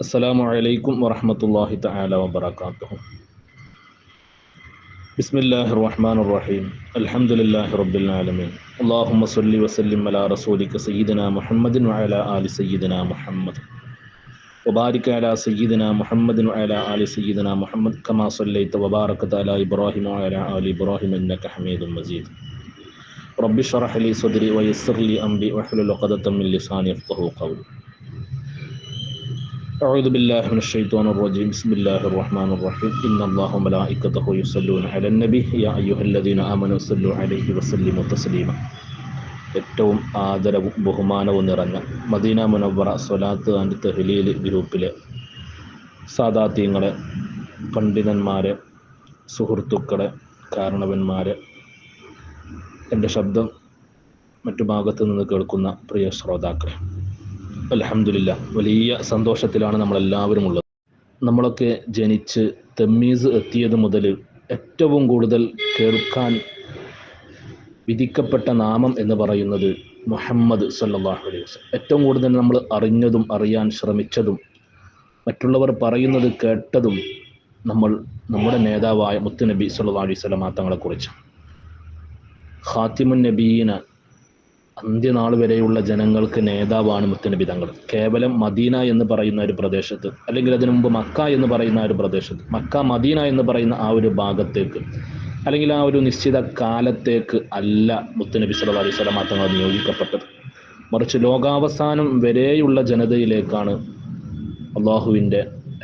السلام عليكم ورحمة الله تعالى وبركاته. بسم الله الرحمن الرحيم. الحمد لله رب العالمين. اللهم صل وسلم على رسولك سيدنا محمد وعلى آل سيدنا محمد. وبارك على سيدنا محمد وعلى آل سيدنا محمد كما صليت وباركت على إبراهيم وعلى آل إبراهيم إنك حميد مجيد. رب اشرح لي صدري ويسر لي أمري واحلل عقدة من لساني يفقهوا قولي. أعوذ بالله من الشيطان الرجيم بسم الله الرحمن الرحيم إن الله وملائكته يصلون على النبي يا أيها الذين آمنوا صلوا عليه وسلموا تسليما ഏറ്റവും ആദരവും ബഹുമാനവും നിറഞ്ഞ മദീന മുനവറ സ്വലാത്ത് ആൻഡ് തെഹ്ലീൽ ഗ്രൂപ്പിലെ സാദാത്യങ്ങളെ പണ്ഡിതന്മാരെ സുഹൃത്തുക്കളെ കാരണവന്മാരെ എൻ്റെ ശബ്ദം മറ്റു ഭാഗത്ത് നിന്ന് കേൾക്കുന്ന പ്രിയ ശ്രോതാക്കളെ അലഹമില്ല വലിയ സന്തോഷത്തിലാണ് നമ്മളെല്ലാവരും ഉള്ളത്. നമ്മളൊക്കെ ജനിച്ച് തെമ്മീസ് എത്തിയത് മുതൽ ഏറ്റവും കൂടുതൽ കേൾക്കാൻ വിധിക്കപ്പെട്ട നാമം എന്ന് പറയുന്നത് മുഹമ്മദ് സല്ലാഹു അലൈഹി വസ്ലം ഏറ്റവും കൂടുതൽ നമ്മൾ അറിഞ്ഞതും അറിയാൻ ശ്രമിച്ചതും മറ്റുള്ളവർ പറയുന്നത് കേട്ടതും നമ്മൾ നമ്മുടെ നേതാവായ മുത്തുനബി സല്ലാ അലൈഹി സ്വലമാ തങ്ങളെക്കുറിച്ച് ഖാത്തിമുൻ നബീന അന്ത്യനാൾ വരെയുള്ള ജനങ്ങൾക്ക് നേതാവാണ് മുത്തനബി തങ്ങൾ. കേവലം മദീന എന്ന് പറയുന്ന ഒരു പ്രദേശത്ത് അല്ലെങ്കിൽ അതിനു മുമ്പ് മക്ക എന്ന് പറയുന്ന ഒരു പ്രദേശത്ത് മക്ക മദീന എന്ന് പറയുന്ന ആ ഒരു ഭാഗത്തേക്ക് അല്ലെങ്കിൽ ആ ഒരു നിശ്ചിത കാലത്തേക്ക് അല്ല മുത്തനബി സല്ല അലൈഹി വസല്ലം തങ്ങൾ നിയോഗിക്കപ്പെട്ടത്. മറിച്ച് ലോകാവസാനം വരെയുള്ള ജനതയിലേക്കാണ് അള്ളാഹുവിന്റെ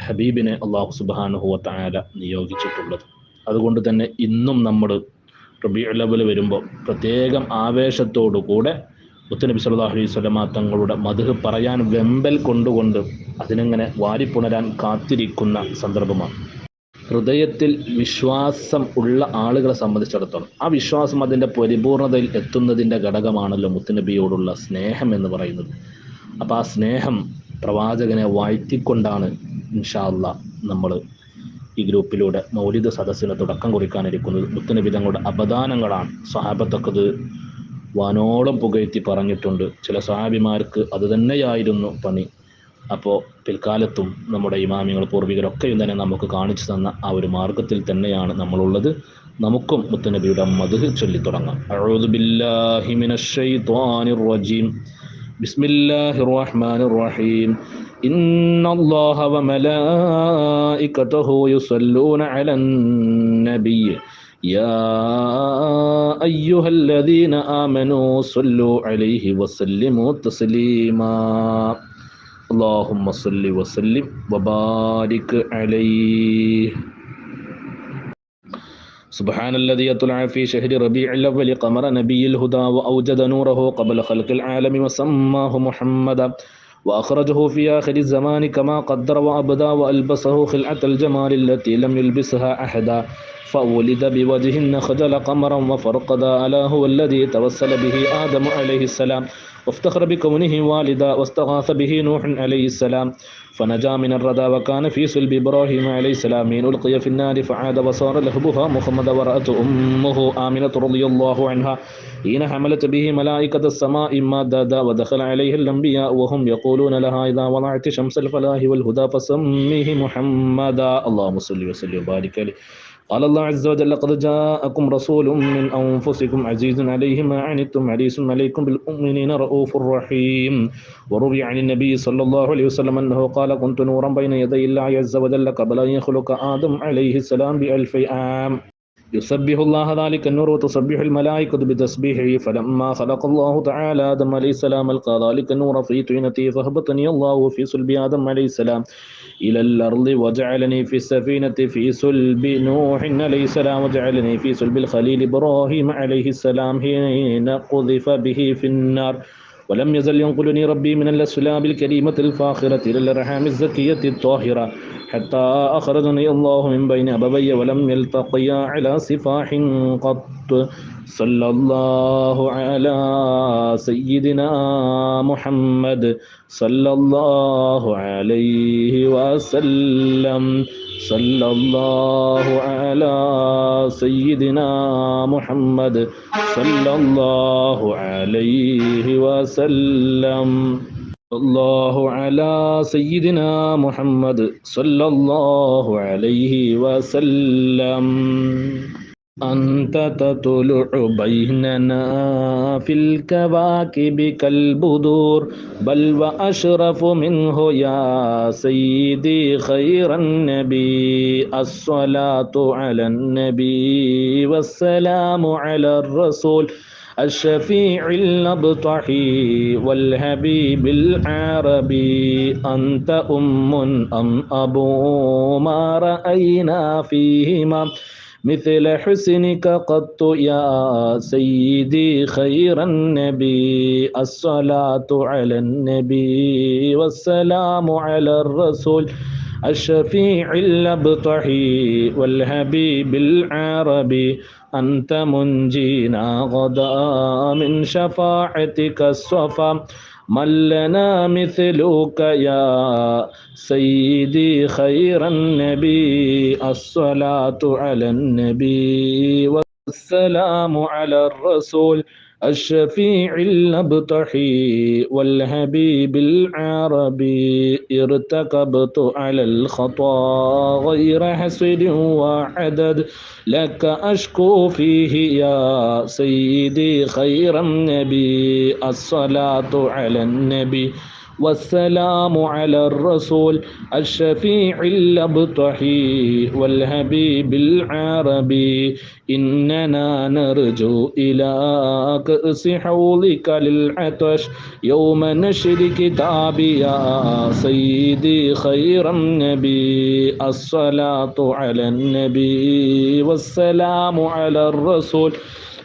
ഹബീബിനെ അള്ളാഹു സുബാനുഹുവ താര നിയോഗിച്ചിട്ടുള്ളത്. അതുകൊണ്ട് തന്നെ ഇന്നും നമ്മൾ റബി ലെവൽ വരുമ്പോൾ പ്രത്യേകം ആവേശത്തോടു കൂടെ മുത്തനബി സല്ലാഹു അലൈഹി സ്വലമ തങ്ങളുടെ മധുഹ് പറയാൻ വെമ്പൽ കൊണ്ടുകൊണ്ട് അതിനെങ്ങനെ വാരിപ്പുണരാൻ കാത്തിരിക്കുന്ന സന്ദർഭമാണ്. ഹൃദയത്തിൽ വിശ്വാസം ഉള്ള ആളുകളെ സംബന്ധിച്ചിടത്തോളം ആ വിശ്വാസം അതിന്റെ പരിപൂർണതയിൽ എത്തുന്നതിന്റെ ഘടകമാണല്ലോ മുത്തനബിയോടുള്ള സ്നേഹം എന്ന് പറയുന്നത്. അപ്പോൾ ആ സ്നേഹം പ്രവാചകനെ വാഴ്ത്തിക്കൊണ്ടാണ് ഇൻഷാ ഇൻഷാല്ല നമ്മൾ ഈ ഗ്രൂപ്പിലൂടെ മൗലിക സദസ്സിന് തുടക്കം കുറിക്കാനിരിക്കുന്നത് മുത്തനബിതങ്ങളുടെ അപദാനങ്ങളാണ്. സഹാബത്തൊക്കത് വാനോളം പുകഴ്ത്തി പറഞ്ഞിട്ടുണ്ട്. ചില സഹാബിമാർക്ക് അത് തന്നെയായിരുന്നു പണി. അപ്പോൾ പിൽക്കാലത്തും നമ്മുടെ ഇമാമികൾ പൂർവികരൊക്കെയും തന്നെ നമുക്ക് കാണിച്ചു തന്ന ആ ഒരു മാർഗത്തിൽ തന്നെയാണ് നമ്മളുള്ളത്. നമുക്കും മുത്തനബിയുടെ മധുഹിൽ ചൊല്ലി തുടങ്ങാം ബില്ലാഹി മിനശ്ശൈത്വാനിർ റജീം. ബിസ്മില്ലാഹിർ റഹ്മാനിർ റഹീം. إن الله وملائكته يصلون على النبي. يا أيها الذين آمنوا صلوا عليه وسلموا تسليما. اللهم صل وسلم وبارك عليه. سبحان الذي يطلع في شهر ربيع الأول قمر نبي الهدى وأوجد نوره قبل خلق العالم وسماه محمدا. وأخرجه في آخر الزمان كما قدر وأبدى وألبسه خلعة الجمال التي لم يلبسها أحدا. فولد بوجه خجل قمرا وفرقدا ألا هو الذي توسل به آدم عليه السلام. وافتخر بكونه والدا واستغاث به نوح عليه السلام. فنجا من الردى وكان في صلب إبراهيم عليه السلام من ألقي في النار فعاد وصار لهبها محمد ورأت أمه آمنة رضي الله عنها حين حملت به ملائكة السماء ماددا ودخل عليه الأنبياء وهم يقولون لها إذا وضعت شمس الفلاح والهدى فسميه محمدا. اللهم صل وسلم وبارك عليه. قال الله عز وجل قد جاءكم رسول من أنفسكم عزيز عليه ما عنتم حريص عليكم بالمؤمنين رؤوف رحيم. وروي عن النبي صلى الله عليه وسلم أنه قال كنت نورا بين يدي الله عز وجل قبل أن يخلق آدم عليه السلام بألف عام. يسبح الله ذلك النور وتسبح الملائكة بتسبيحه. فلما خلق الله تعالى آدم عليه السلام ألقى ذلك النور في طينته فهبطني الله في صلب آدم عليه السلام. إلى الأرض وجعلني في السفينة في صلب نوح عليه السلام وجعلني في صلب الخليل إبراهيم عليه السلام حين قذف به في النار. ولم يزل ينقلني ربي من الأسلاب الكريمة الفاخرة إلى الأرحام الزكية الطاهرة. حتى أخرجني الله من بين أبوي ولم يلتقيا على سفاح قط. صلى الله على سيدنا محمد. صلى الله عليه وسلم. صلى الله على سيدنا محمد. صلى الله عليه وسلم. الله على سيدنا محمد صلى الله عليه وسلم. أنت تطلع بيننا في الكواكب كالبدور بل وأشرف منه يا سيدي خير النبي. الصلاة على النبي والسلام على الرسول. الشفيع الأبطحي والحبيب العربي أنت أم أم أبو ما رأينا فيهما؟ مثل حسنك قط يا سيدي خير النبي الصلاة على النبي والسلام على الرسول. الشفيع الأبطحي والحبيب العربي أنت منجينا غدا من شفاعتك الصفا. من لنا مثلك يا سيدي خير النبي. الصلاة على النبي والسلام على الرسول. الشفيع الأبطحي والحبيب العربي ارتكبت على الخطا غير حسد وعدد. لك أشكو فيه يا سيدي خير النبي الصلاة على النبي. والسلام على الرسول الشفيع الأبطحي والحبيب العربي. إننا نرجو إلى كأس حوضك للعطش يوم نشر كتابي يا سيدي خير النبي. الصلاة على النبي والسلام على الرسول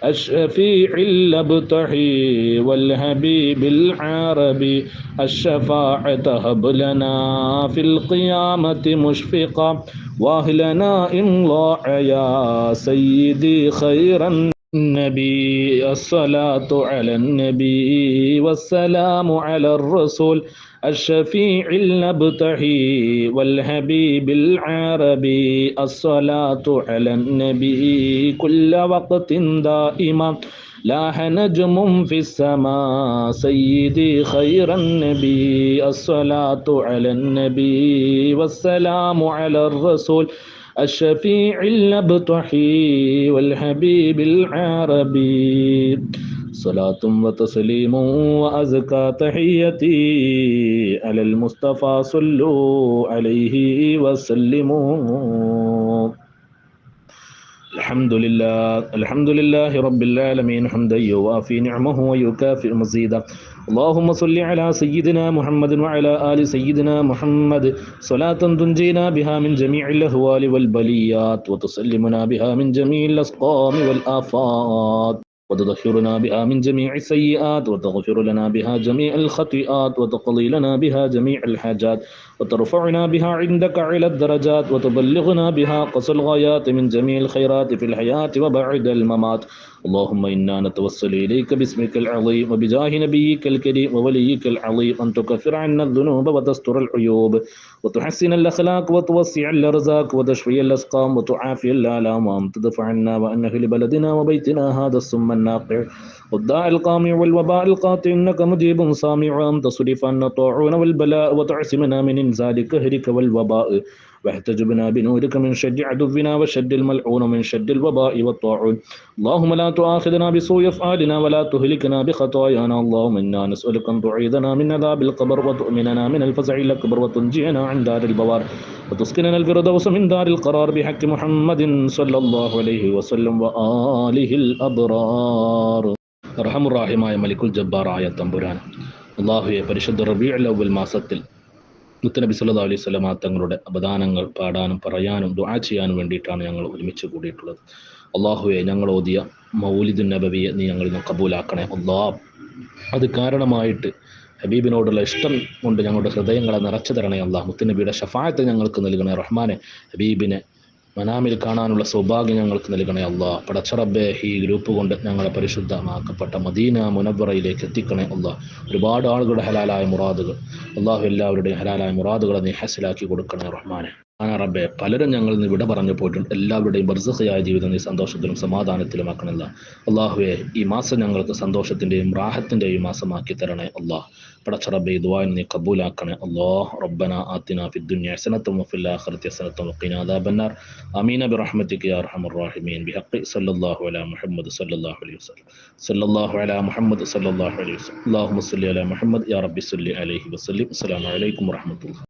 الشفيع الأبطحي والحبيب العربي الشفاعة هب لنا في القيامة مشفقا. واهلنا ضاع يا سيدي خير النبي الصلاة على النبي والسلام على الرسول الشفيع الأبطحي والحبيب العربي الصلاة على النبي كل وقت دائما. لاح نجم في السماء سيدي خير النبي الصلاة على النبي والسلام على الرسول الشفيع الأبطحي والحبيب العربي. صلاة وتسليم وأزكى تحيتي على المصطفى صلوا عليه وسلموا. الحمد لله الحمد لله رب العالمين حمدا يوافي نعمه ويكافئ مزيدا. اللهم صل على سيدنا محمد وعلى آل سيدنا محمد. صلاة تنجينا بها من جميع الأهوال والبليات وتسلمنا بها من جميع الأسقام والآفات وتطهرنا بها من جميع السيئات وتغفر لنا بها جميع الخطيئات وتقضي لنا بها جميع الحاجات. وترفعنا بها عندك على الدرجات وتبلغنا بها قصى الغايات من جميع الخيرات في الحياة وبعد الممات. اللهم إنا نتوسل إليك باسمك العظيم وبجاه نبيك الكريم ووليك العظيم أن تكفر عنا الذنوب وتستر العيوب وتحسن الأخلاق وتوسع الأرزاق وتشفي الأسقام وتعافي الآلام وأن تدفع عنا وأن بلدنا وبيتنا هذا السم الناقع. والداء القامع والوباء القاطع إنك مجيب سامع أن تصرف عنا الطاعون والبلاء وتعصمنا من إنزال قهرك والوباء واحتجبنا بنورك من شد عدونا وشد الملعون من شد الوباء والطاعون اللهم لا تؤاخذنا بسوء أفعالنا ولا تهلكنا بخطايانا اللهم إنا نسألك أن تعيذنا من عذاب القبر وتؤمننا من الفزع الأكبر وتنجينا عن دار البوار وتسكننا الفردوس من دار القرار بحق محمد صلى الله عليه وسلم وآله الأبرار റഹമുറാഹിമായ മലിക്കുൽ ജബ്ബാറായ തമ്പുരാൻ അള്ളാഹുയെ പരിശുദ്ധ റബീഉൽ അവൽ മാസത്തിൽ മുത്തനബി സല്ലാ അലൈഹി സ്വലമ തങ്ങളുടെ അപദാനങ്ങൾ പാടാനും പറയാനും ദുആ ചെയ്യാനും വേണ്ടിയിട്ടാണ് ഞങ്ങൾ ഒരുമിച്ച് കൂടിയിട്ടുള്ളത്. അള്ളാഹുവെ ഞങ്ങൾ ഓതിയ മൗലിദുൻ നബവിയെ നീ ഞങ്ങളിൽ നിന്ന് കബൂലാക്കണേ. അള്ളാഹ് അത് കാരണമായിട്ട് ഹബീബിനോടുള്ള ഇഷ്ടം കൊണ്ട് ഞങ്ങളുടെ ഹൃദയങ്ങളെ നിറച്ചു തരണേ അള്ളാഹ് മുത്തുനബിയുടെ ഷഫായത്ത് ഞങ്ങൾക്ക് നൽകണേ റഹ്മാനെ. ഹബീബിനെ മനാമിൽ കാണാനുള്ള സൗഭാഗ്യം ഞങ്ങൾക്ക് നൽകണേ അള്ളാ. പടച്ചറബേ ഈ ഗ്രൂപ്പ് കൊണ്ട് ഞങ്ങളെ പരിശുദ്ധമാക്കപ്പെട്ട മദീന മുനബറയിലേക്ക് എത്തിക്കണേ അള്ളാ. ഒരുപാട് ആളുകളുടെ ഹലാലായ മുറാദുകൾ. അള്ളാഹു എല്ലാവരുടെയും ഹലാലായ മുറാദുകളെ നീ ഹസിലാക്കി കൊടുക്കണേ റഹ്മാനെ. റബ്ബെ പലരും ഞങ്ങൾ നിന്ന് വിട പറഞ്ഞു പോയിട്ടുണ്ട്. എല്ലാവരുടെയും ബർസഹയായ ജീവിതം നീ സന്തോഷത്തിലും സമാധാനത്തിലും ആക്കണമല്ല. അള്ളാഹുവെ ഈ മാസം ഞങ്ങൾക്ക് സന്തോഷത്തിന്റെയും റാഹത്തിന്റെയും മാസമാക്കി തരണേ അള്ളാഹ് പടച്ചറബെ ഇതുവായി നീ കബൂലാക്കണേ അള്ളാഹ് റബ്ബന ആത്തിന ഫിദ് ദുനിയ ഹസനത്തും വഫിൽ ആഖിറതി ഹസനത്തും വഖിനാ അദാബന്നാർ. ആമീൻ. ബിറഹ്മതിക യാ അർഹമർ റഹീമീൻ. ബിഹഖി സല്ലല്ലാഹു അലാ മുഹമ്മദ് സല്ലല്ലാഹു അലൈഹി വസല്ലം. സല്ലല്ലാഹു അലാ മുഹമ്മദ് സല്ലല്ലാഹു അലൈഹി വസല്ലം. അല്ലാഹുമ്മ സല്ലി അലാ മുഹമ്മദ്. യാ റബ്ബി സല്ലി അലൈഹി വസല്ലം. അസ്സലാമു അലൈക്കും വറഹ്മത്തുള്ളാഹി